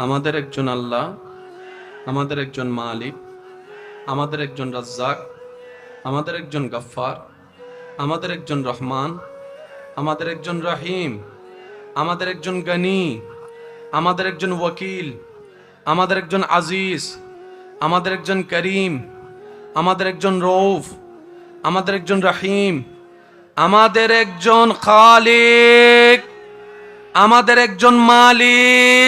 আমাদের একজন আল্লাহ আমাদের একজন মালিক আমাদের একজন রাজ্জাক আমাদের একজন গফ্ফার আমাদের একজন রহমান আমাদের একজন রহিম আমাদের একজন গনি আমাদের একজন ওয়াকিল আমাদের একজন আজিজ আমাদের একজন করিম আমাদের একজন রৌফ আমাদের একজন রহিম আমাদের একজন খালিক আমাদের একজন মালিক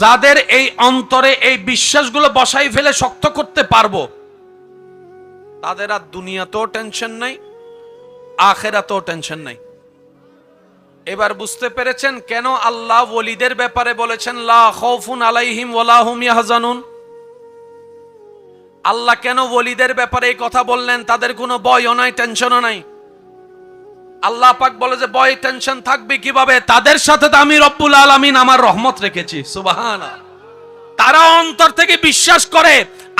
যাদের এই অন্তরে এই বিশ্বাসগুলো বসাই ফেলে শক্ত করতে পারব, তাদের আর দুনিয়াতেও টেনশন নাই, আখেরাতেও টেনশন নাই। এবার বুঝতে পেরেছেন কেন আল্লাহ ওলিদের ব্যাপারে বলেছেন, লা খৌফুন আলাইহিম ওয়ালা হুম ইয়াহজানুন আল্লাহ কেন ওলিদের ব্যাপারে এই কথা বললেন? তাদের কোনো বয়ও নাই টেনশনও নাই। আল্লাহ পাক বলে যে, ভয় টেনশন থাকবে কীভাবে? তাদের সাথে তো আমি রব্বুল আলামিন আমার রহমত রেখেছি। সুবহানা তারা অন্তর থেকে বিশ্বাস করে,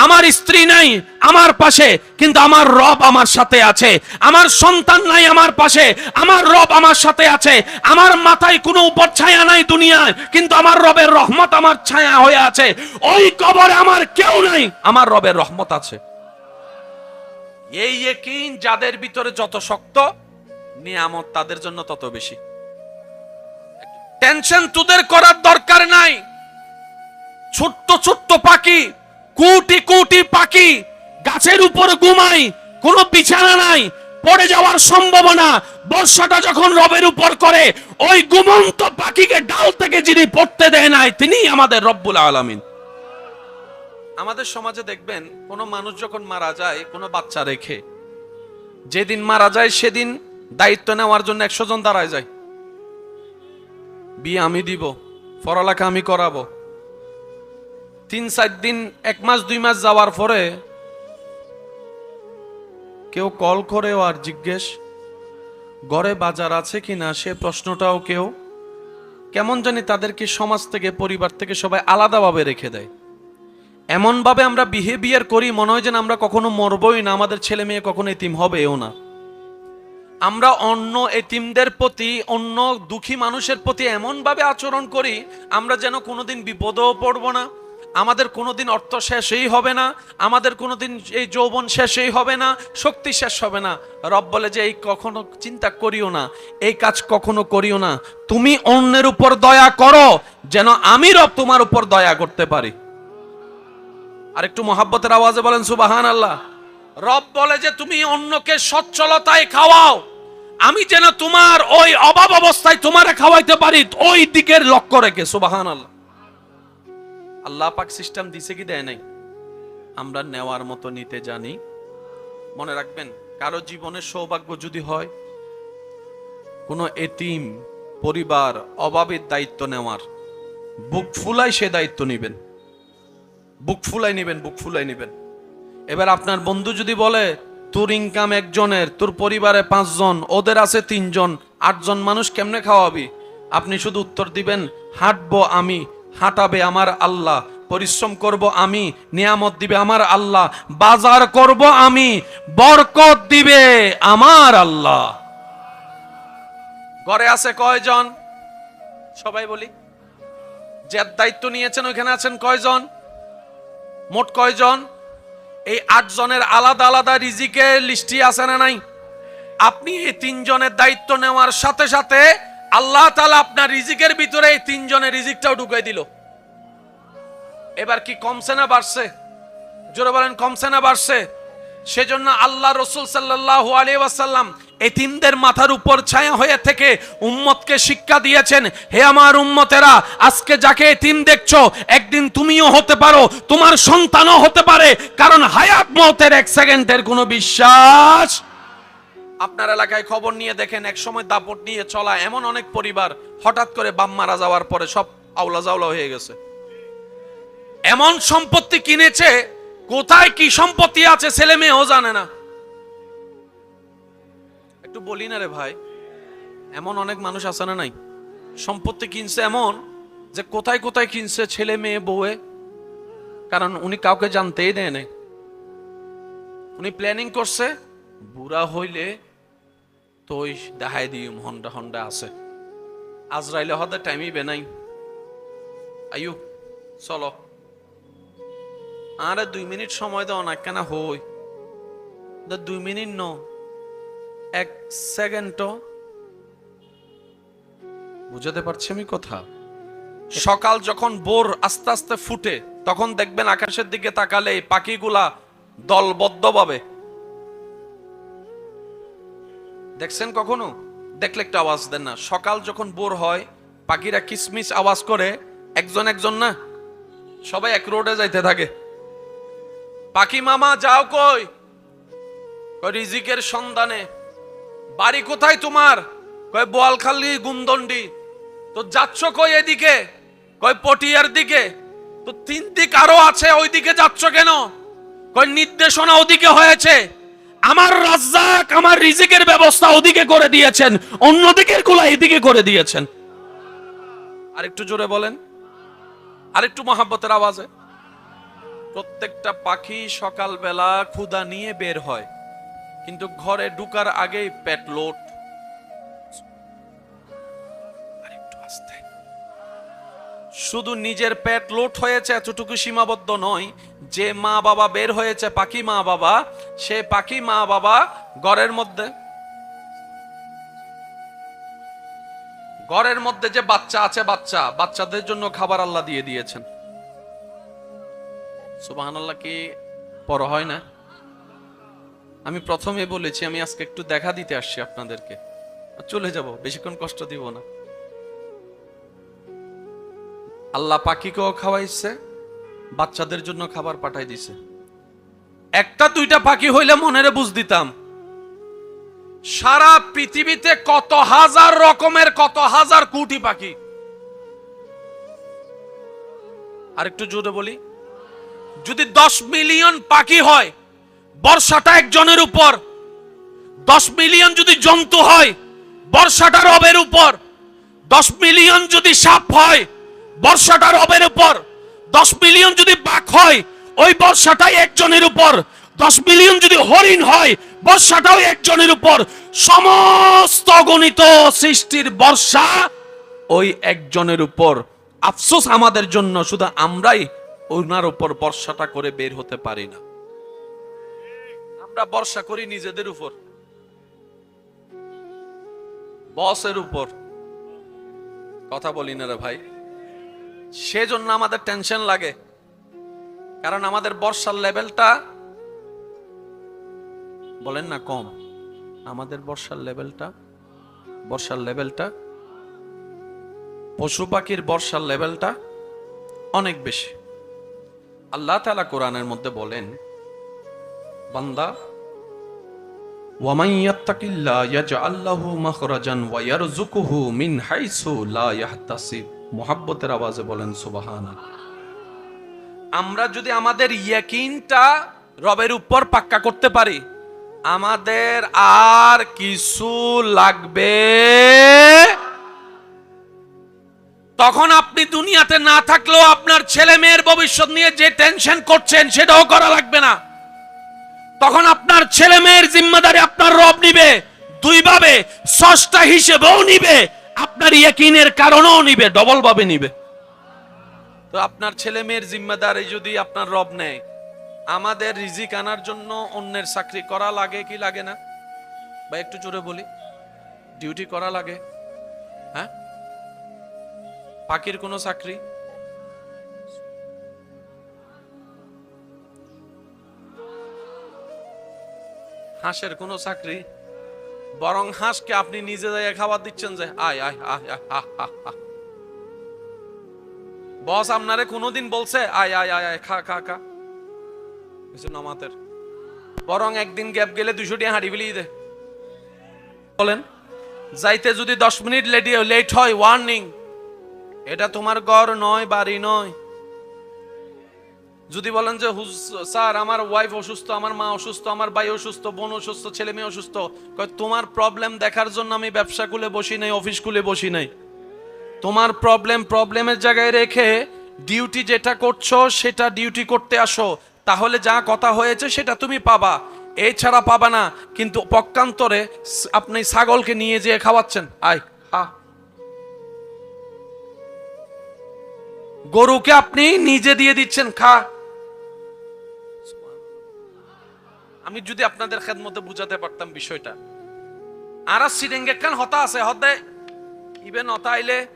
আমার স্ত্রী নাই আমার পাশে, কিন্তু আমার রব আমার সাথে আছে। আমার সন্তান নাই আমার পাশে, আমার রব আমার সাথে আছে। আমার মাথায় কোনো উপর ছায়া নাই দুনিয়ায়, কিন্তু আমার রবের রহমত আমার ছায়া হয়ে আছে। ওই কবরে আমার কেউ নাই, আমার রবের রহমত আছে। এই একিন যাদের ভিতরে যত শক্ত নিয়ামত তাদের জন্য তত বেশি। টেনশন তোদের করার দরকার নাই। ছোট্ট ছোট্ট পাখি, কোটি কোটি পাখি, গাছের উপর ঘুমাই কোনো বিছানা নাই, পড়ে যাওয়ার সম্ভাবনা, বর্ষাটা যখন রবের উপর করে, ওই ঘুমন্ত পাখিকে ডাল থেকে যিনি পড়তে দেয় নাই তিনি আমাদের রব্বুল আলামিন। আমাদের সমাজে দেখবেন, কোনো মানুষ যখন মারা যায়, কোনো বাচ্চা রেখে, যেদিন মারা যায় সেদিন দায়িত্ব নেওয়ার জন্য একশো জন দাঁড়ায় যায়। বিয়ে আমি দিব, পড়ালেখা আমি করাবো। তিন, চার দিন, এক মাস, দুই মাস যাওয়ার পরে কেউ কল করেও আর জিজ্ঞেস, ঘরে বাজার আছে কিনা? সে প্রশ্নটাও কেউ কেমন জানি তাদেরকে সমাজ থেকে, পরিবার থেকে সবাই আলাদাভাবে রেখে দেয়। এমনভাবে আমরা বিহেভিয়ার করি, মনে হয় যেন আমরা কখনো মরবই না, আমাদের ছেলে মেয়ে কখনো এতিম হবেও না। আমরা অন্য এতিমদের প্রতি, অন্য দুঃখী মানুষের প্রতি এমনভাবে আচরণ করি, আমরা যেন কোনোদিন বিপদেও পড়ব না। আমাদের কোনোদিন অর্থ শেষই হবে না, আমাদের কোনোদিন এই যৌবন শেষই হবে না, শক্তি শেষ হবে না। রব বলে যে, এই কখনো চিন্তা করিও না, এই কাজ কখনো করিও না। তুমি অন্যের উপর দয়া করো, যেন আমি রব তোমার উপর দয়া করতে পারি। আর একটু মহাব্বতের আওয়াজে বলেন সুবাহান আল্লাহ রব বলে যে, তুমি অন্যকে সচ্ছলতায় খাওয়াও। আমি যেন তোমার ওই অভাব অবস্থায় তোমারে খাওয়াইতে পারি, ওই দিকের লক্ষ্য রেখে সুবাহান আল্লাহ আল্লাহ পাক সিস্টেম দিছে কি দেয় নাই? আমরা নেওয়ার মতো নিতে জানি। মনে রাখবেন, কারও জীবনের সৌভাগ্য যদি হয়, কোনো এতিম পরিবার অভাবের দায়িত্ব নেওয়ার, বুক ফুলাই সে দায়িত্ব নেবেন। বুক ফুলাই নেবেন, বুক ফুলাই নেবেন। এবার আপনার বন্ধু যদি বলে তোর ইনকাম একজনের, তোর পরিবারে পাঁচজন, ওদের আছে তিনজন, আটজন মানুষ কেমনে খাওয়াবি? আপনি শুধু উত্তর দিবেন, হাঁটবো আমি, হাঁটাবে আমার আল্লাহ, পরিশ্রম করব আমি, নিয়ামত দিবে আমার আল্লাহ, বাজার করব আমি, বরকত দিবে আমার আল্লাহ। ঘরে আছে কয়জন? সবাই বলি। যে দায়িত্ব নিয়েছেন, ওইখানে আছেন কয়জন? মোট কয়জন? এই আটজনের আলাদা আলাদা রিজিকের লিস্টি আছে না নাই? আপনি এই তিনজনের দায়িত্ব নেওয়ার সাথে সাথে আল্লাহ তালা আপনার রিজিকের ভিতরে এই তিনজনের রিজিকটাও ঢুকাই দিল। এবার কি কমছে না বাড়ছে? জোরে বলেন, কমছে না বাড়ছে? সেজন্য আল্লাহ রসুল সাল্লাহ আলী ওয়াসাল্লাম এতিমদের মাথার উপর ছায়া হয়ে থেকে উম্মতকে শিক্ষা দিয়েছেন, হে আমার উম্মতেরা, আজকে যাকে এতিম দেখছ, একদিন তুমিও হতে পারো, তোমার সন্তানও হতে পারে, কারণ হায়াত মতের এক সেকেন্ডের কোনো বিশ্বাস আপনার এলাকায় খবর নিয়ে দেখেন, এক সময় দাপট নিয়ে চলা এমন অনেক পরিবার, হঠাৎ করে বাম মারা যাওয়ার পরে সব আওলা জাওলা হয়ে গেছে। এমন সম্পত্তি কিনেছে কোথায় কি সম্পত্তি আছে, ছেলে মেয়েও জানে না। একটু বলি না রে ভাই, এমন অনেক মানুষ আছে না নাই? সম্পত্তি কিনছে এমন যে কোথায় কোথায় কিনছে ছেলে মেয়ে বউয়ে। কারণ উনি কাউকে জানতেই দেয় নাই। উনি প্ল্যানিং করছে, বুড়া হইলে তো ওই দেখাই দিম হন্ডা হন্ডা আছে। আজরাইলে হতে টাইমই বেনাই আয়ু, চলো। আরে দুই মিনিট সময় দাও না, কেন হই? দুই মিনিট ন, এক সেকেন্ড বুঝাতে পারছি আমি কথা? সকাল যখন বোর আস্তে আস্তে ফুটে, তখন দেখবেন আকাশের দিকে তাকালে পাখিগুলা দলবদ্ধভাবে। দেখছেন কখনো? দেখলে একটা আওয়াজ দেন না। সকাল যখন বোর হয়, পাখিরা কিসমিস আওয়াজ করে, একজন একজন না, সবাই এক রোডে যাইতে থাকে। পাখি মামা, যাও কই? রিজিকের সন্ধানে। বাড়ি কোথায় তোমার? কয় বোয়ালখালী গুমদন্ডি তো যাচ্ছ কই এদিকে? কয় পটিয়ার দিকে? তো তিন দিক আরও আছে, ওইদিকে যাচ্ছ কেন? কয় নির্দেশনা ওদিকে হয়েছে। আমার রাজ্জাক আমার রিজিকের ব্যবস্থা ওদিকে করে দিয়েছেন অন্য দিকেরগুলা এদিকে করে দিয়েছেন। আরেকটু জোরে বলেন। আরেকটু মহাব্বতের আওয়াজে। প্রত্যেকটা পাখি সকালবেলা ক্ষুধা নিয়ে বের হয়, কিন্তু ঘরে ঢুকার আগেই পেট লোট। শুধু নিজের পেট লোট হয়েছে এতটুকু সীমাবদ্ধ নয়, যে মা বাবা বের হয়েছে পাখি মা বাবা, সে পাখি মা বাবা ঘরের মধ্যে। ঘরের মধ্যে যে বাচ্চা আছে, বাচ্চা, বাচ্চাদের জন্য খাবার আল্লাহ দিয়ে দিয়েছেন। সুবাহান আল্লাহ কি পর হয় না? আমি প্রথমে বলেছি, আমি আজকে একটু দেখা দিতে আসছি আপনাদেরকে। চলে যাব, বেশিক্ষণ কষ্ট দিব না। আল্লাহ পাখিকেও খাওয়াইছে, বাচ্চাদের জন্য খাবার পাঠাই দিছে। একটা দুইটা পাখি হইলে মনের বুঝ দিতাম। সারা পৃথিবীতে কত হাজার রকমের, কত হাজার কোটি পাখি। আর একটু জোরে বলি যদি দশ মিলিয়ন পাখি হয়, বর্ষাটা একজনের উপর। দশ মিলিয়ন যদি জন্তু হয়, বর্ষাটা রবের উপর। দশ মিলিয়ন যদি সাপ হয়, বর্ষাটা রবের উপর। দশ মিলিয়ন যদি বাঘ হয়, ওই বর্ষাটাই একজনের উপর। দশ মিলিয়ন যদি হরিণ হয়, বর্ষাটাও একজনের উপর। সমস্ত গণিত সৃষ্টির বর্ষা ওই একজনের উপর। আফসোস আমাদের জন্য, শুধু আমরাই ওনার উপর বর্ষাটা করে বের হতে পারি না। আমরা বর্ষা করি নিজেদের উপর। বসের উপর। কথা বলি না রে ভাই। সেজন্য আমাদের টেনশন লাগে। কারণ আমাদের বর্ষার লেভেলটা বলেন না কম। আমাদের বর্ষার লেভেলটা বর্ষার লেভেলটা পশু পাখির বর্ষার লেভেলটা অনেক বেশি। আল্লাহ তালা কোরআনের মধ্যে বলেন, বান্দা ওয়ামাই ইয়াত্তাকিল্লাহ ইয়াজআল লাহু মাখরাজান ওয়া ইয়ারযুকুহু মিন হাইসু লা আওয়াজে বলেন আমরা যদি আমাদের ইয়াকিনটা রবের উপর পাক্কা করতে পারি, আমাদের আর কিছু লাগবে? তখন আপনি দুনিয়াতে না থাকলেও আপনার ছেলে মেয়ের ভবিষ্যৎ নিয়ে যে টেনশন করছেন সেটাও করা লাগবে না। তখন আপনার ছেলে মেয়ের জিম্মাদারি আপনার রব নিবে, দুইভাবে ষষ্ঠা হিসেবেও নিবে, আপনার ইয়াকিনের কারণেও নিবে ডবল ভাবে নিবে। তো আপনার ছেলে মেয়ের জিম্মাদারি যদি আপনার রব নেয়, আমাদের রিজিক আনার জন্য অন্যের চাকরি করা লাগে কি লাগে না? বা একটু জোরে বলি। ডিউটি করা লাগে। হ্যাঁ? পাখির কোনো চাকরি? হাঁসের কোনো চাকরি? বরং হাঁসকে আপনি নিজে যাইয়া খাবার দিচ্ছেন যে, আয় আয়। বস আপনারে কোনোদিন বলছে, আয় আয় আয় আয়, খা খা খা। নামাতের। বরং একদিন গ্যাপ গেলে দুশো টিয়া হাঁড়ি বিলিয়ে দে। বলেন, যাইতে যদি দশ মিনিট লেট হয় ওয়ার্নিং এটা তোমার ঘর নয়, বাড়ি নয়। যদি বলেন যে স্যার, আমার ওয়াইফ অসুস্থ, আমার মা অসুস্থ, আমার ভাই অসুস্থ, বোন অসুস্থ, ছেলে মেয়ে অসুস্থ তোমার প্রবলেম দেখার জন্য আমি ব্যবসা খুলে বসি নাই অফিস খুলে বসি নাই। তোমার প্রবলেম প্রবলেমের জায়গায় রেখে ডিউটি যেটা করছ, সেটা ডিউটি করতে আসো। তাহলে যা কথা হয়েছে, সেটা তুমি পাবা। এছাড়া পাবা না, কিন্তু পক্ষান্তরে আপনি ছাগলকে নিয়ে যেয়ে খাওয়াচ্ছেন। আয় হা গরুকে আপনি নিজে দিয়ে দিচ্ছেন, খা। আমি যদি আপনাদের খেদমতে বুঝাতে পারতাম বিষয়টা। আর সিরেঙ্গে কান হতা আছে? হদে ইবেন হতা আইলে।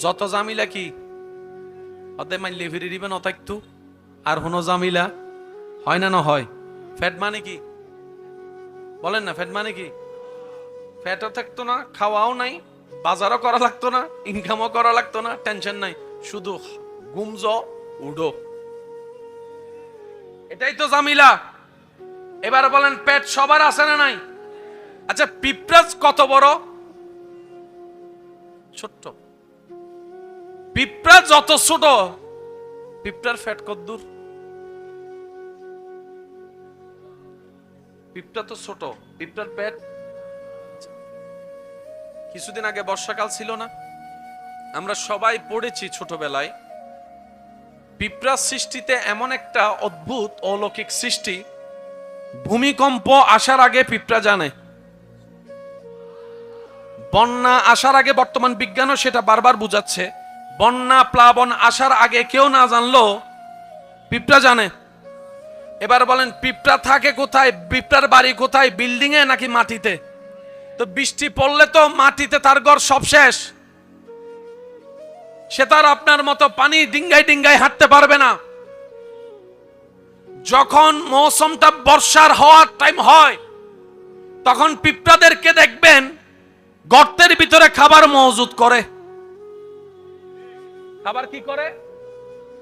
যত জামিলা কি। হদে মাইলে ফিরে দিবেন অত একটু। আর হনো জামিলা। হয় না না হয়। ফ্যাট মানে কি? বলেন না ফ্যাট মানে কি? ফ্যাটও থাকতো না, খাওয়াও নাই, বাজারও করা লাগতো না ইনকামও করা লাগতো না টেনশন নাই, শুধু গুমজ উডো। এটাই তো জামিলা এবার বলেন, পেট সবার আছে না নাই? আচ্ছা পিঁপড়াজ কত বড়? ছোট্ট। পিঁপড়া যত ছোট, পিঁপড়ার ফ্যাট কত দূর? পিঁপড়া তো ছোট, পিঁপড়ার পেট কিছুদিন আগে বর্ষাকাল ছিল না। আমরা সবাই পড়েছি ছোটবেলায়। পিঁপড়া সৃষ্টিতে এমন একটা অদ্ভুত অলৌকিক সৃষ্টি। ভূমিকম্প আসার আগে পিঁপড়া জানে। বন্যা আসার আগে বর্তমান বিজ্ঞানও সেটা বারবার বুঝাচ্ছে। বন্যা, প্লাবন আসার আগে কেউ না জানলো পিঁপড়া জানে। এবার বলেন, পিঁপড়া থাকে কোথায়? পিঁপড়ার বাড়ি কোথায়? বিল্ডিং এ নাকি মাটিতে? তো বৃষ্টি পড়লে তো মাটিতে তার ঘর সব শেষ। সে তার আপনার মতো পানি ডিঙ্গাই ডিঙ্গাই হাঁটতে পারবে না। যখন মৌসুমটা বর্ষার হওয়ার টাইম হয়, তখন পিঁপড়াদেরকে দেখবেন গর্তের ভিতরে খাবার মজুদ করে। খাবার কি করে?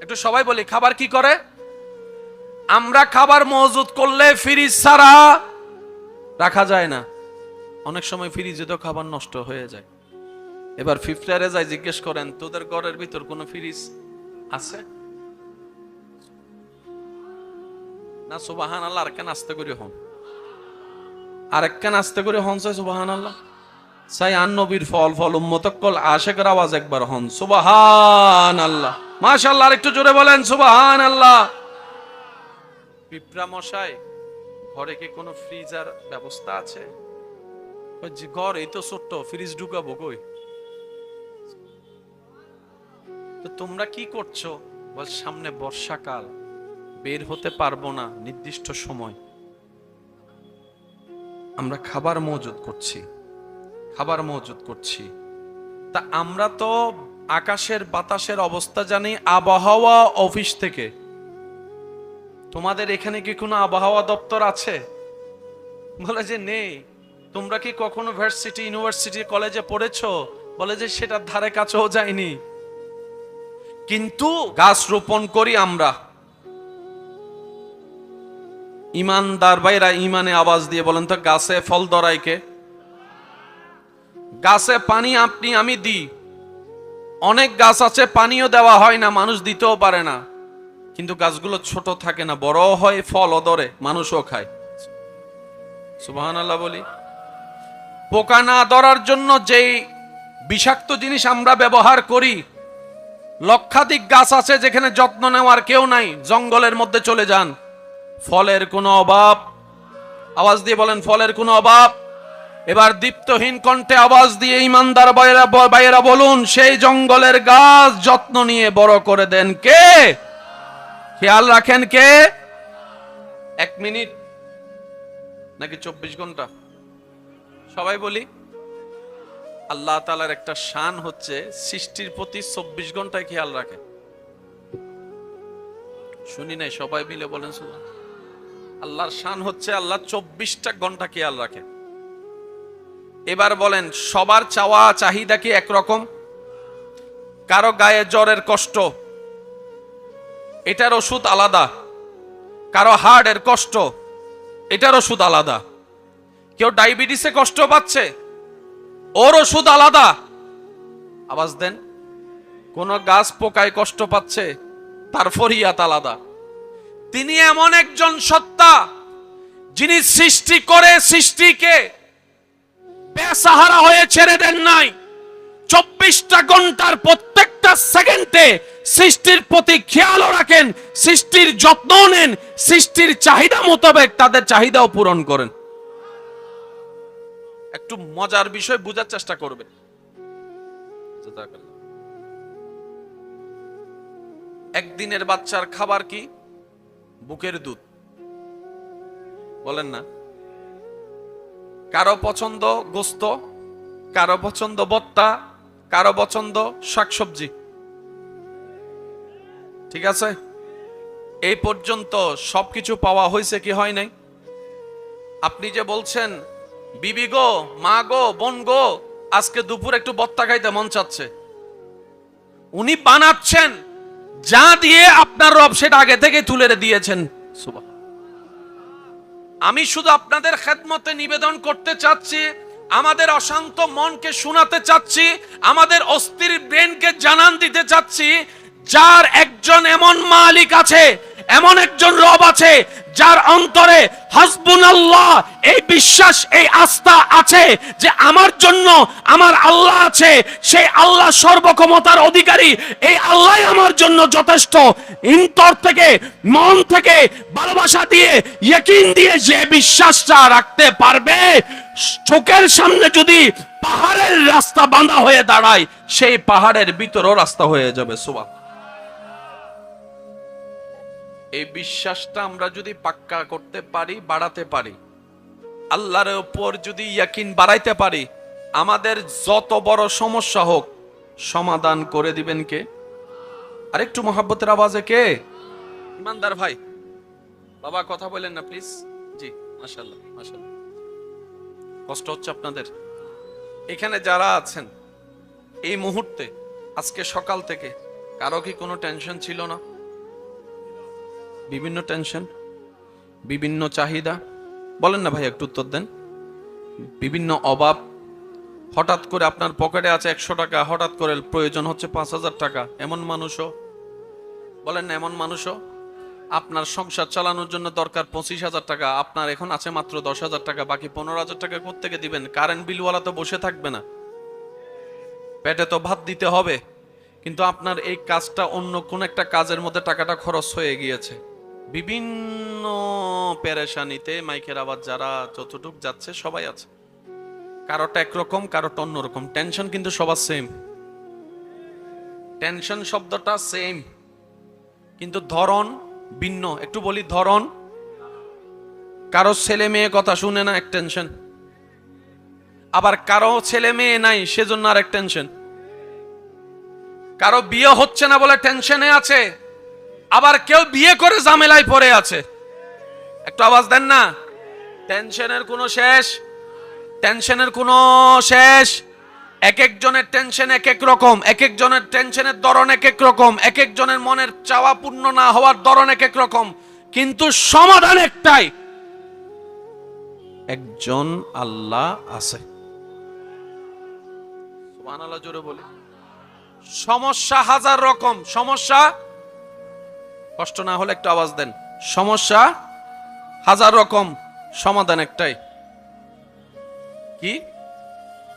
একটু সবাই বলি, খাবার কি করে? আমরা খাবার মজুদ করলে ফ্রিজ ছাড়া রাখা যায় না। অনেক সময় ফ্রিজে তো খাবার নষ্ট হয়ে যায়। এবার ফিফটারে যাই জিজ্ঞেস করেন, তোদের ঘরের ভিতর কোনো ফ্রিজ আছে? না সুবাহান আল্লাহ আর কেন আস্তে করে হন। আর কেন আস্তে করে হন চাই সুবাহান আল্লাহ চাই আন নবীর ফল ফল উম্মতকল আশেকের আওয়াজ একবার হন। সুবাহান আল্লাহ মাশাআল্লাহ, আর একটু জোরে বলেন সুবাহান আল্লাহ পিঁপড়া মশাই, ঘরে কি কোনো ফ্রিজার ব্যবস্থা আছে? ঘর, এই তো ছোট্ট, ফ্রিজ ঢুকাবো কই? তো তোমরা কি করছ? বল, সামনে বর্ষাকাল, বের হতে পারব না, নির্দিষ্ট সময়। আমরা খাবার মজুদ করছি, খাবার মজুদ করছি। তা আমরা তো আকাশের বাতাসের অবস্থা জানি আবহাওয়া অফিস থেকে। তোমাদের এখানে কি কোনো আবহাওয়া দপ্তর আছে? বলে যে নেই। তোমরা কি কখনো ভার্সিটি, ইউনিভার্সিটি কলেজে পড়েছো? বলে যে সেটার ধারে কাছেও যায়নি কিন্তু গাছ রোপণ করি আমরা। ইমানদার ভাইরা ইমানে আওয়াজ দিয়ে বলেন তো, গাছে ফল ধরায় কে? গাছে পানি আপনি, আমি দিই। অনেক গাছ আছে, পানিও দেওয়া হয় না, মানুষ দিতেও পারে না। কিন্তু গাছগুলো ছোট থাকে না বড় হয়, ফলও ধরে, মানুষও খায়। সুবাহান আল্লাহ বলি। পোকা না ধরার জন্য যেই বিষাক্ত জিনিস আমরা ব্যবহার করি, লক্ষাধিক গাছ আছে যেখানে যত্ন নেওয়ার কেউ নাই, জঙ্গলের মধ্যে চলে যান। ফলের কোনো অভাব। আওয়াজ দিয়ে বলেন, ফলের কোনো অভাব। এবার দীপ্তহীন কণ্ঠে আওয়াজ দিয়ে ইমানদার বাইরা বাইরা বলুন, সেই জঙ্গলের গাছ যত্ন নিয়ে বড় করে দেন কে? খেয়াল রাখেন কে? এক মিনিট, নাকি চব্বিশ ঘণ্টা? সবাই বলি, আল্লাহ তালার একটা শান হচ্ছে সৃষ্টির প্রতি চব্বিশ ঘন্টায় খেয়াল রাখে। শুনি নাই, সবাই মিলে বলেন শুনুন আল্লাহর শান হচ্ছে আল্লাহ চব্বিশটা ঘণ্টা খেয়াল রাখে। এবার বলেন, সবার চাওয়া চাহিদা কি একরকম? কারও গায়ে জ্বরের কষ্ট, এটার ওষুধ আলাদা। কারও হার্টের কষ্ট, এটার ওষুধ আলাদা। কেউ ডায়াবেটিসে কষ্ট পাচ্ছে? ওর ওষুধ আলাদা। আওয়াজ দেন। কোন গাছ পোকায় কষ্ট পাচ্ছে, তার ফরিয়াত আলাদা। তিনি এমন একজন সত্তা, যিনি সৃষ্টি করে সৃষ্টিকে। বেসাহারা হয়ে ছেড়ে দেন নাই। চব্বিশটা ঘণ্টার প্রত্যেকটা সেকেন্ডে সৃষ্টির প্রতি খেয়ালও রাখেন, সৃষ্টির যত্ন নেন, সৃষ্টির চাহিদা মোতাবেক তাদের চাহিদাও পূরণ করেন। একটু মজার বিষয় বোঝার চেষ্টা করবেন একদিনের বাচ্চার খাবার কি? বুকের দুধ। বলেন না। কারও পছন্দ গোস্ত, কারও পছন্দ বত্তা কারও পছন্দ শাকসবজি। ঠিক আছে? এই পর্যন্ত সবকিছু পাওয়া হয়েছে কি হয় নাই? আপনি যে বলছেন বিবি গো, মা গো, বোন গো, আজকে দুপুর একটু বত্তা খাইতে মন চাচ্ছে। উনি বানাচ্ছেন, যা দিয়ে আপনার রব সেটা আগে থেকে তুলে দিয়েছেন। আমি শুধু আপনাদের খেদমতে নিবেদন করতে চাচ্ছি, আমাদের অশান্ত মনকে শোনাতে চাচ্ছি, আমাদের অস্থির ব্রেনকে জানান দিতে চাচ্ছি, যার একজন এমন মালিক আছে, এমন একজন রব আছে যার অন্তরে হাসবুন আল্লাহ এই বিশ্বাস, এই আস্থা আছে যে আমার জন্য আমার আল্লাহ আছে, সেই আল্লাহ সর্বক্ষমতার অধিকারী, এই আল্লাহ আমার জন্য যথেষ্ট। ইন্তর থেকে, মন থেকে ভালোবাসা দিয়ে, ইয়কিন দিয়ে যে বিশ্বাসটা রাখতে পারবে, চোখের সামনে যদি পাহাড়ের রাস্তা বাঁধা হয়ে দাঁড়ায়, সেই পাহাড়ের ভিতরও রাস্তা হয়ে যাবে সুবা এই বিশ্বাসটা আমরা যদি পাক্কা করতে পারি, বাড়াতে পারি, আল্লাহর উপর যদি ইয়াকিন বাড়াইতে পারি, আমাদের যত বড় সমস্যা হোক, সমাধান করে দিবেন কে? আরেকটু মহাব্বতের আওয়াজে কে? ইমানদার ভাই, বাবা কথা বলেন না প্লিজ জি মাশাল্লাহ মাশাল্লাহ কষ্ট হচ্ছে আপনাদের। এখানে যারা আছেন, এই মুহূর্তে, আজকে সকাল থেকে, কারও কি কোনো টেনশন ছিল না? বিভিন্ন টেনশন বিভিন্ন চাহিদা। বলেন না ভাই, একটু উত্তর দেন। বিভিন্ন অভাব, হঠাৎ করে আপনার পকেটে আছে একশো টাকা, হঠাৎ করে প্রয়োজন হচ্ছে পাঁচ হাজার টাকা। এমন মানুষও, বলেন না, এমন মানুষও, আপনার সংসার চালানোর জন্য দরকার পঁচিশ হাজার টাকা, আপনার এখন আছে মাত্র দশ হাজার টাকা, বাকি পনেরো হাজার টাকা কোথেকে দিবেন? কারেন্ট বিলওয়ালা তো বসে থাকবে না। পেটে তো ভাত দিতে হবে, কিন্তু আপনার এই কাজটা অন্য কোন একটা কাজের মধ্যে টাকাটা খরচ হয়ে গিয়েছে। বিভিন্ন পেরেশানিতে মাইকের আবার যারা যতটুক যাচ্ছে সবাই আছে। কারোটা একরকম কারোটা অন্যরকম। টেনশন কিন্তু সবার সেম টেনশন শব্দটা সেম কিন্তু ধরন ভিন্ন। একটু বলি ধরন। কারও ছেলে মেয়ে কথা শুনে না, এক টেনশন আবার কারও ছেলে মেয়ে নাই, সেজন্য আর এক টেনশন কারও বিয়ে হচ্ছে না বলে টেনশনে আছে। আবার কেউ বিয়ে করে ঝামেলায় পড়ে আছে। একটু আওয়াজ দেন না। টেনশনের কোনো শেষ, টেনশনের কোনো শেষ। এক একজনের টেনশন এক এক রকম এক একজনের টেনশনের ধরন এক এক রকম এক একজনের মনের চাওয়া পূর্ণ না হওয়ার ধরন এক এক রকম। কিন্তু সমাধান একটাই। একজন আল্লাহ আছে। সুবহানাল্লাহ জোরে বলি। সমস্যা হাজার রকম, সমস্যা কষ্ট না হলে একটু আওয়াজ দেন। সমস্যা? হাজার রকম সমাধান একটাই। কি?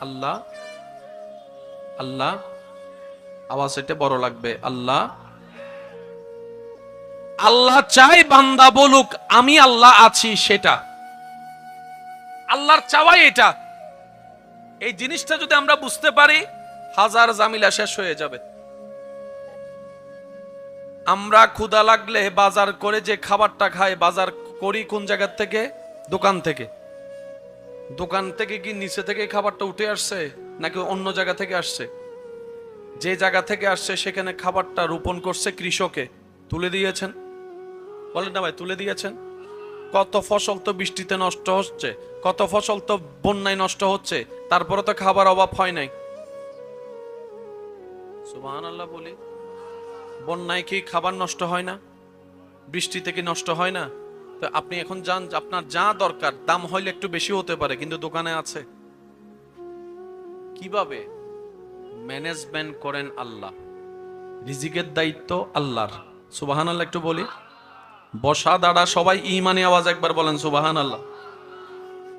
আল্লাহ? আল্লাহ? আওয়াজ এটা বড় লাগবে। আল্লাহ? আল্লাহ চাই বান্দা বলুক, আমি আল্লাহ আছি সেটা। আল্লাহর চাওয়াই এটা। এই জিনিসটা যদি আমরা বুঝতে পারি, হাজার জামিলা শেষ হয়ে যাবে। আমরা ক্ষুধা লাগলে বাজার করে যে খাবারটা খাই, বাজার করি কোন জায়গার থেকে? দোকান থেকে। দোকান থেকে কি নিচে থেকে খাবারটা উঠে আসছে, নাকি অন্য জায়গা থেকে আসছে? যে জায়গা থেকে আসছে, সেখানে খাবারটা রোপণ করছে কৃষকে। তুলে দিয়েছেন। বলেন না ভাই, তুলে দিয়েছেন। কত ফসল তো বৃষ্টিতে নষ্ট হচ্ছে, কত ফসল তো বন্যায় নষ্ট হচ্ছে, তারপরে তো খাবার অভাব হয় নাই। সুবহান আল্লাহ বলি। বন্যায় কি খাবার নষ্ট হয় না? বৃষ্টিতে কি নষ্ট হয় না? তো আপনি এখন যান, আপনার যা দরকার, দাম হইলে একটু বেশি হতে পারে, কিন্তু দোকানে আছে। কীভাবে? ম্যানেজমেন্ট করেন আল্লাহ। রিজিকের দায়িত্ব আল্লাহর। সুবাহান আল্লাহ একটু বলি। বসা দাঁড়া, সবাই ইমানি আওয়াজ একবার বলেন সুবাহান আল্লাহ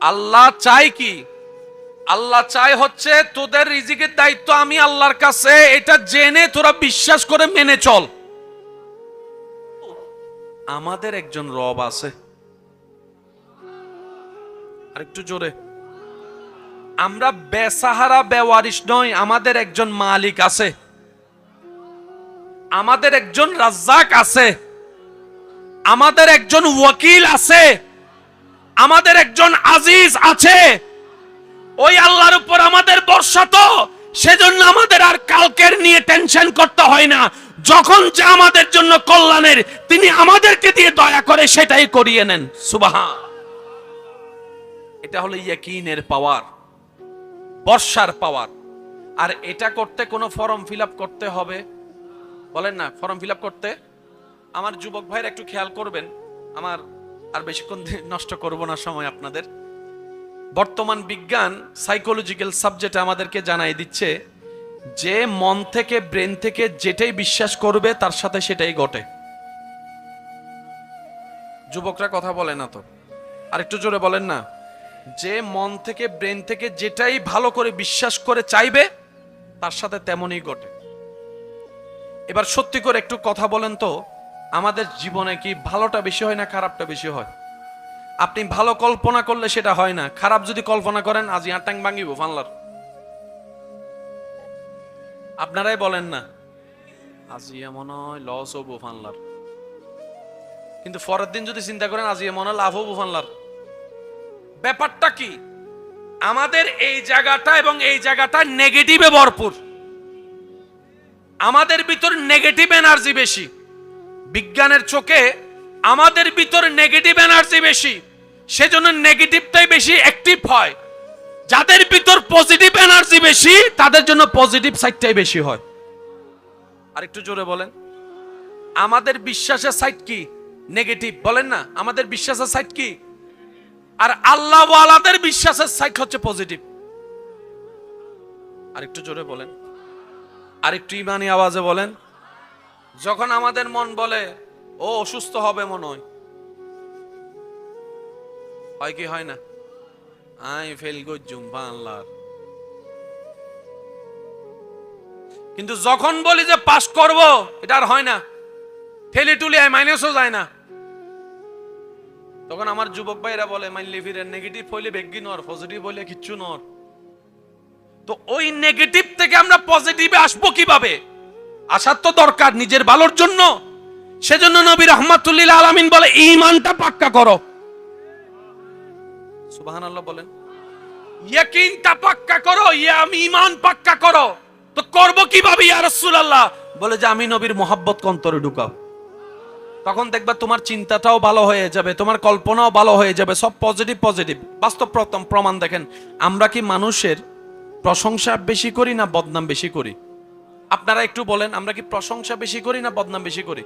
আল্লাহ চাই কি? আল্লাহ চাই হচ্ছে তোদের রিজিকের দায়িত্ব আমি আল্লাহর কাছে, এটা জেনে তোরা বিশ্বাস করে মেনে চল। আমাদের একজন রব আছে। আরেকটু জোরে। আমরা বেসাহারা, বেওয়ারিশ নই, আমাদের একজন মালিক আছে। আমাদের একজন রাজ্জাক আছে। আমাদের একজন ওয়াকিল আছে। আমাদের একজন আজিজ আছে। ওই আল্লাহর উপর আমাদের বর্ষা তো, সেজন্য আমাদের আর কালকের নিয়ে টেনশন করতে হয় না। যখন যা আমাদের জন্য কল্যাণের, তিনি আমাদেরকে দিয়ে দয়া করে সেটাই করিয়ে নেন। সুবাহা এটা হলো ইয়াকিনের পাওয়ার বর্ষার পাওয়ার আর এটা করতে কোনো ফর্ম ফিল করতে হবে? বলেন না ফর্ম ফিল করতে? আমার যুবক ভাইয়ের একটু খেয়াল করবেন, আমার আর বেশিক্ষণ নষ্ট করব না সময় আপনাদের। বর্তমান বিজ্ঞান সাইকোলজিক্যাল সাবজেক্ট আমাদেরকে জানাই দিচ্ছে, যে মন থেকে ব্রেন থেকে যেটাই বিশ্বাস করবে, তার সাথে সেটাই ঘটে। যুবকরা কথা বলে না তো। আর একটু জোরে বলেন না। যে মন থেকে ব্রেন থেকে যেটাই ভালো করে বিশ্বাস করে চাইবে, তার সাথে তেমনই ঘটে। এবার সত্যি করে একটু কথা বলেন তো, আমাদের জীবনে কি ভালোটা বেশি হয় না খারাপটা বেশি হয়? আপনি ভালো কল্পনা করলে সেটা হয় না। খারাপ যদি কল্পনা করেন, আজ আটাং ভাঙিব ফানলার। আপনারাই বলেন না আজিয়া মনে হয় লস হব ফানলার। কিন্তু পরের দিন যদি চিন্তা করেন আজিয়া মনে হয় লাভ হব ফানলার। ব্যাপারটা কি? আমাদের এই জায়গাটা এবং এই জায়গাটা নেগেটিভে ভরপুর। আমাদের ভিতর নেগেটিভ এনার্জি বেশি। বিজ্ঞানের চোখে আমাদের ভিতর নেগেটিভ এনার্জি বেশি, সেজন্য নেগেটিভটাই বেশি অ্যাক্টিভ হয়। যাদের ভিতর পজিটিভ এনার্জি বেশি, তাদের জন্য পজিটিভ সাইডটাই বেশি হয়। আর একটু জোরে বলেন। আমাদের বিশ্বাসের সাইড কি? নেগেটিভ বলেন না, আমাদের বিশ্বাসের সাইড কি? আর আল্লাহ ওয়ালাদের বিশ্বাসের সাইড হচ্ছে পজিটিভ আর একটু জোরে বলেন। আর একটু ইমানি আওয়াজে বলেন। যখন আমাদের মন বলে ও অসুস্থ হবে মনে হয় হয় কি, হয় না? আই ফেল গজ্জুম আল্লাহর। কিন্তু যখন বলি যে পাস করব, এটা আর হয় না। ঠেলে টুলে মাইনাসও যায় না। তখন আমার যুবক ভাইরা বলে মাইনলে ফিরে নেগেটিভ হইলে বেগি নর পজিটিভ হইলে কিচ্ছু নর। তো ওই নেগেটিভ থেকে আমরা পজিটিভে আসব কীভাবে? আসার তো দরকার নিজের ভালোর জন্য। সেজন্য নবী রহমাতুল্লিল আলামিন বলে ইমানটা পাক্কা করো। সুবহানাল্লাহ বলেন, ইয়াকিনটা পাক্কা করো, ইয়া আমি ইমান পাক্কা করো। তো করব কীভাবে, ইয়া বলে যে, আমি নবীর মোহাব্বত ঢুকাও। তখন দেখবা তোমার চিন্তাটাও ভালো হয়ে যাবে, তোমার কল্পনাও ভালো হয়ে যাবে, সব পজিটিভ পজিটিভ বাস্তব প্রথম প্রমাণ দেখেন, আমরা কি মানুষের প্রশংসা বেশি করি না বদনাম বেশি করি? আপনারা একটু বলেন, আমরা কি প্রশংসা বেশি করি না বদনাম বেশি করি?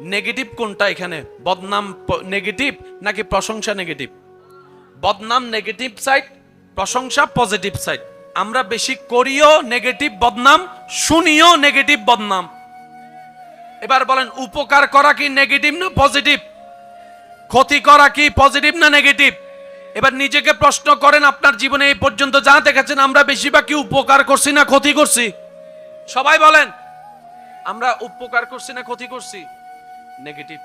নেগেটিভ কোনটা এখানে? বদনাম নেগেটিভ নাকি প্রশংসা নেগেটিভ? বদনাম নেগেটিভ সাইড, প্রশংসা পজিটিভ সাইড। আমরা বেশি করিও নেগেটিভ বদনাম, শুনিও নেগেটিভ বদনাম। এবার বলেন, উপকার করা কি নেগেটিভ না পজিটিভ? ক্ষতি করা কি পজিটিভ না নেগেটিভ? এবার নিজেকে প্রশ্ন করেন, আপনার জীবনে এই পর্যন্ত যা দেখেছেন, আমরা বেশিরভাগ কি উপকার করছি না ক্ষতি করছি? সবাই বলেন, আমরা উপকার করছি না ক্ষতি করছি? নেগেটিভ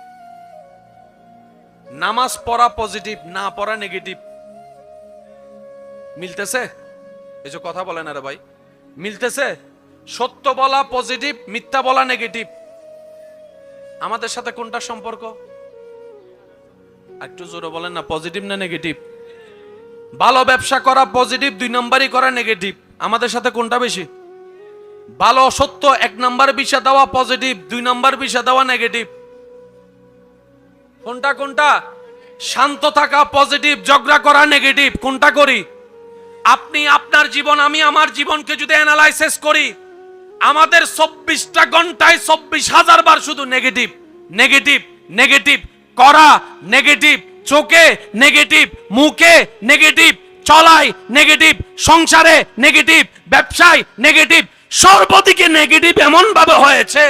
নামাজ পড়া পজিটিভ না পড়া নেগেটিভ মিলতেছে? এই যে কথা বলেন আরে ভাই। মিলতেছে? সত্য বলা পজিটিভ মিথ্যা বলা নেগেটিভ আমাদের সাথে কোনটা সম্পর্ক? একটু জোরে বলেন না পজিটিভ না নেগেটিভ ভালো ব্যবসা করা পজিটিভ দুই নম্বরই করা নেগেটিভ আমাদের সাথে কোনটা বেশি? ভালো, সত্য, এক নম্বর বিষয় দেওয়া পজিটিভ দুই নম্বর বিষয় দেওয়া নেগেটিভ কোনটা কোনটা? শান্ত থাকা পজিটিভ ঝগড়া করা নেগেটিভ কোনটা করি? আপনি আপনার জীবন, আমি আমার জীবনকে যদি অ্যানালাইসিস করি, আমাদের চব্বিশটা ঘন্টায় চব্বিশ হাজার বার শুধু নেগেটিভ নেগেটিভ নেগেটিভ করা নেগেটিভ চোখে নেগেটিভ মুখে নেগেটিভ চলায় নেগেটিভ সংসারে নেগেটিভ ব্যবসায় নেগেটিভ সর্বদিকে নেগেটিভ এমন ভাবে হয়েছে।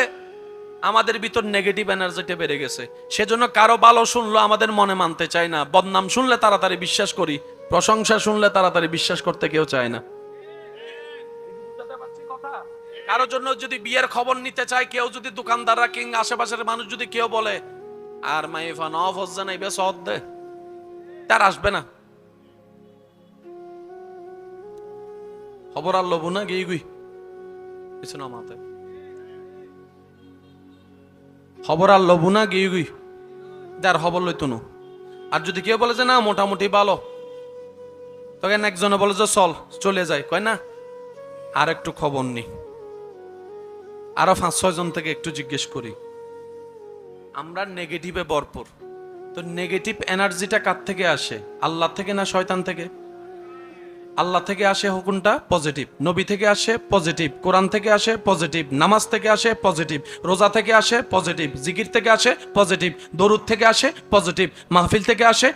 আমাদের ভিতর নেগেটিভ এনার্জিটা বেড়ে গেছে। সেজন্য কারও ভালো শুনলো আমাদের মনে মানতে চায় না। বদনাম শুনলে তাড়াতাড়ি বিশ্বাস করি, প্রশংসা শুনলে তাড়াতাড়ি বিশ্বাস করতে কেউ চায় না। কারও জন্য যদি বিয়ের খবর নিতে চায়, কেউ যদি দোকানদাররা কিং, আশেপাশের মানুষ যদি কেউ বলে, আর মাইফা নফ হজ্জা নাই বেশ দে। তার আসবে না। খবর আর লবু না, গিয়ে গুই কিছু না মাথায় খবর আর লবু না গিয়ে গুই যার খবর লইতো না। আর যদি কেউ বলে যে না, মোটামুটি ভালো। তখন একজনে বলে যে চল, চলে যায় কয় না? আর একটু খবর নেই আরও পাঁচ, ছয় জন থেকে একটু জিজ্ঞেস করি। আমরা নেগেটিভে ভরপুর। তো নেগেটিভ এনার্জিটা কার থেকে আসে? আল্লাহ থেকে না শয়তান থেকে? আল্লাহ থেকে আসে হুকুমটা পজিটিভ নবী থেকে আসে পজিটিভ কোরআন থেকে আসে পজিটিভ নামাজ থেকে আসে পজিটিভ রোজা থেকে আসে পজিটিভ জিকির থেকে আসে পজিটিভ দরুদ থেকে আসে পজিটিভ মাহফিল থেকে আসে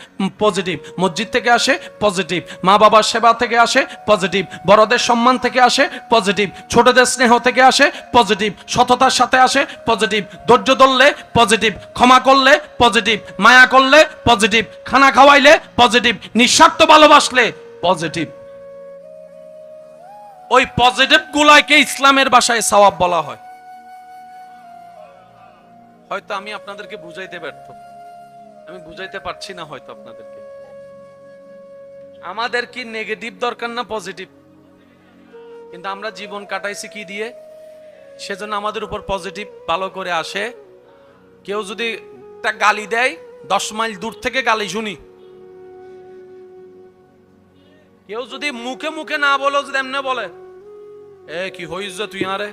পজিটিভ মসজিদ থেকে আসে পজিটিভ মা বাবার সেবা থেকে আসে পজিটিভ বড়দের সম্মান থেকে আসে পজিটিভ ছোটদের স্নেহ থেকে আসে পজিটিভ সততার সাথে আসে পজিটিভ ধৈর্য ধরলে পজিটিভ ক্ষমা করলে পজিটিভ মায়া করলে পজিটিভ খানা খাওয়াইলে পজিটিভ নিঃস্বার্থ ভালোবাসলে পজিটিভ ওই পজিটিভ গুলাকে ইসলামের ভাষায় সওয়াব বলা হয়। হয়তো আমি আপনাদেরকে বুঝাইতে ব্যর্থ। আমি বুঝাইতে পারছি না হয়তো আপনাদেরকে। আমাদের কি নেগেটিভ দরকার না পজিটিভ কিন্তু আমরা জীবন কাটাইছি কি দিয়ে? সেজন্য আমাদের উপর পজিটিভ ভালো করে আসে। কেউ যদি একটা গালি দেয়, দশ মাইল দূর থেকে গালি শুনি। কেউ যদি মুখে মুখে না বলো, যদি এমনি বলে এ কি হইস যে তুই আরে?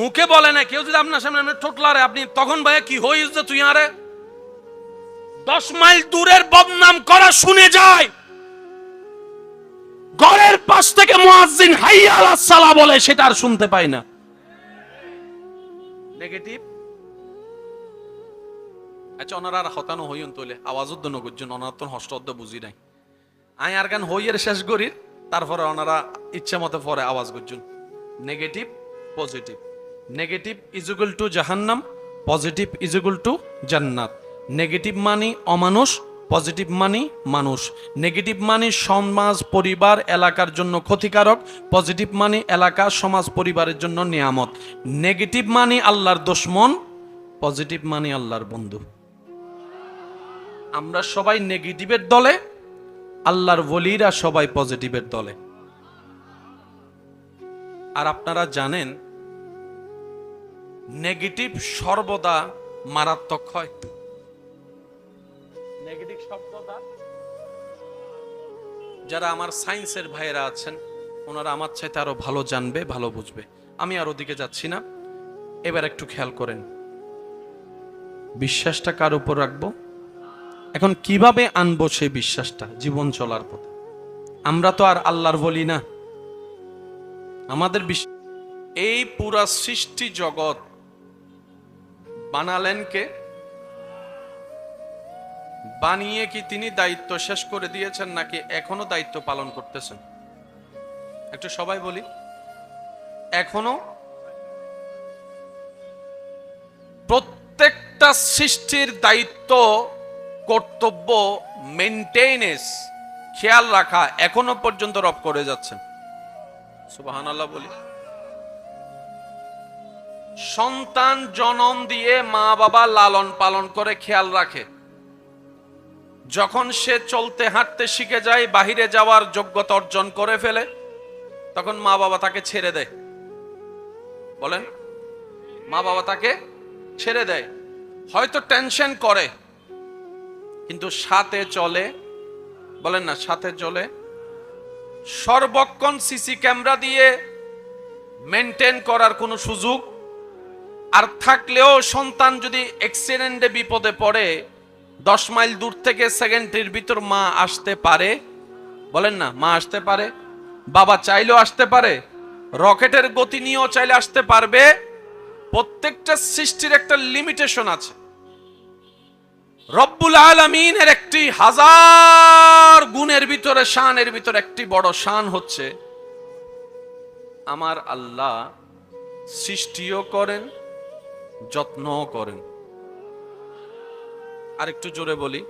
মুখে বলে না কেউ যদি আপনার সামনে ঠোঁটলারে, আপনি তখন ভাই কি হইস যে তুই আরে? দশ মাইল দূরের বদনাম করা শুনে যায়। ঘরের পাশ থেকে মুয়াজ্জিন হাইয়া সালা বলে, সেটা আর শুনতে পাই না। নেগেটিভ? আচ্ছা ওনারা আর হতানো হইন তোলে আওয়াজ উদ্দ নগর্জন, ওনার তো হস্ত বুঝি নাই। আই আর গান হইয়ের শেষ করি তারপরে ওনারা ইচ্ছা মতো পরে আওয়াজ করছেন negative positive negative is equal to জাহান্নাম পজিটিভ ইজুগুল টু জান্নাত। নেগেটিভ মানি অমানুষ পজিটিভ মানি মানুষ। নেগেটিভ মানি সমাজ, পরিবার, এলাকার জন্য ক্ষতিকারক। পজিটিভ মানি এলাকা, সমাজ, পরিবারের জন্য নিয়ামত। নেগেটিভ মানি আল্লাহর দুশ্মন পজিটিভ মানি আল্লাহর বন্ধু। আমরা সবাই নেগেটিভের দলে আল্লাহর বলিরা সবাই পজিটিভের দলে। আর আপনারা জানেন নেগেটিভ সর্বদা মারাত্মক হয়। নেগেটিভ সর্বদা? যারা আমার সায়েন্সের ভাইয়েরা আছেন ওনারা আমার চাইতে আরও ভালো জানবে ভালো বুঝবে। আমি আর ওদিকে যাচ্ছি না। এবার একটু খেয়াল করেন। বিশ্বাসটা কার উপর রাখব? এখন কীভাবে আনব সেই বিশ্বাসটা জীবন চলার পথে? আমরা তো আর আল্লাহর বলি না। আমাদের এই পুরা সৃষ্টি জগৎ বানালেন কে? বানিয়ে কি তিনি দায়িত্ব শেষ করে দিয়েছেন নাকি এখনও দায়িত্ব পালন করতেছেন? একটু সবাই বলি। এখনও প্রত্যেকটা সৃষ্টির দায়িত্ব কর্তব্য মেনটেনেন্স খেয়াল রাখা এখনও পর্যন্ত রব করে যাচ্ছেন। সুবাহান আল্লাহ বলি। সন্তান জনম দিয়ে মা বাবা লালন পালন করে খেয়াল রাখে। যখন সে চলতে হাঁটতে শিখে যায়, বাহিরে যাওয়ার যোগ্যতা অর্জন করে ফেলে, তখন মা বাবা তাকে ছেড়ে দেয়। বলেন, মা বাবা তাকে ছেড়ে দেয়। হয়তো টেনশন করে কিন্তু সাথে চলে, বলেন না, সাথে চলে, সর্বক্ষণ সিসি ক্যামেরা দিয়ে মেনটেন করার কোনো সুযোগ, আর থাকলেও সন্তান যদি অ্যাক্সিডেন্টে বিপদে পড়ে, দশ মাইল দূর থেকে সেকেন্ডের ভিতর মা আসতে পারে, বলেন না, মা আসতে পারে, বাবা চাইলেও আসতে পারে, রকেটের গতি নিয়েও চাইলে আসতে পারবে, প্রত্যেকটা সৃষ্টির একটা লিমিটেশন আছে। রব্বুল আলমিনের একটি হাজার গুণের ভিতরে, শানের ভিতরে একটি বড় শান হচ্ছে, আমার আল্লাহ সৃষ্টিও করেন, যত্নও করেন। আরেকটু জোরে বলি